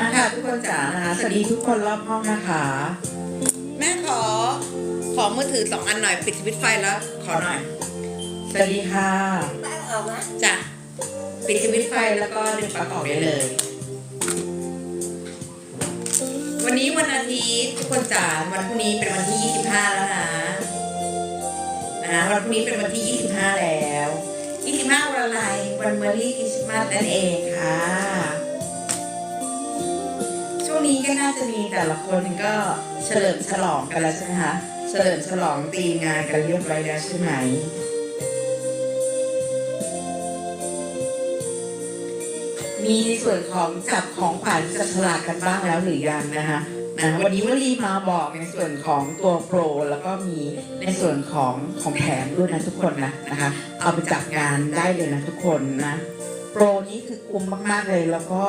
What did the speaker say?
คนจ๋านะคะสวัสดีทุกคนรอบห้องนะคะ แม่ขอ ขอมือถือสองอันหน่อยปิดสวิตช์ไฟแล้ว ขอหน่อย สวัสดีค่ะจ้ะปิดสวิตช์ไฟแล้วก็ดึงปลั๊กออกได้เลย วันนี้วันอาทิตย์ทุกคนจ๋าวันพรุ่งนี้เป็นวันที่ 25 แล้วนะนะวันพรุ่งนี้เป็นวันที่ 25 แล้ว 25 วันอะไรวันเมอรี่คริสต์มาสนั่นเองค่ะช่วง นี้ก็น่าจะมีแต่ละคนก็เฉลิมฉลองกันแล้วใช่ไหมคะ เฉลิมฉลองตีมงานกันเรียบร้อยแล้วใช่ไหม มีในส่วนของจับของขวัญจับฉลากกันบ้างแล้วหรือยังนะคะนะวันนี้วลีมาบอกในส่วนของตัวโปร แล้วก็มีในส่วนของของแถมด้วยนะทุกคนนะนะคะเอาไปจับงานได้เลยนะทุกคนนะโปรนี้คือคุ้มมากๆเลยแล้วก็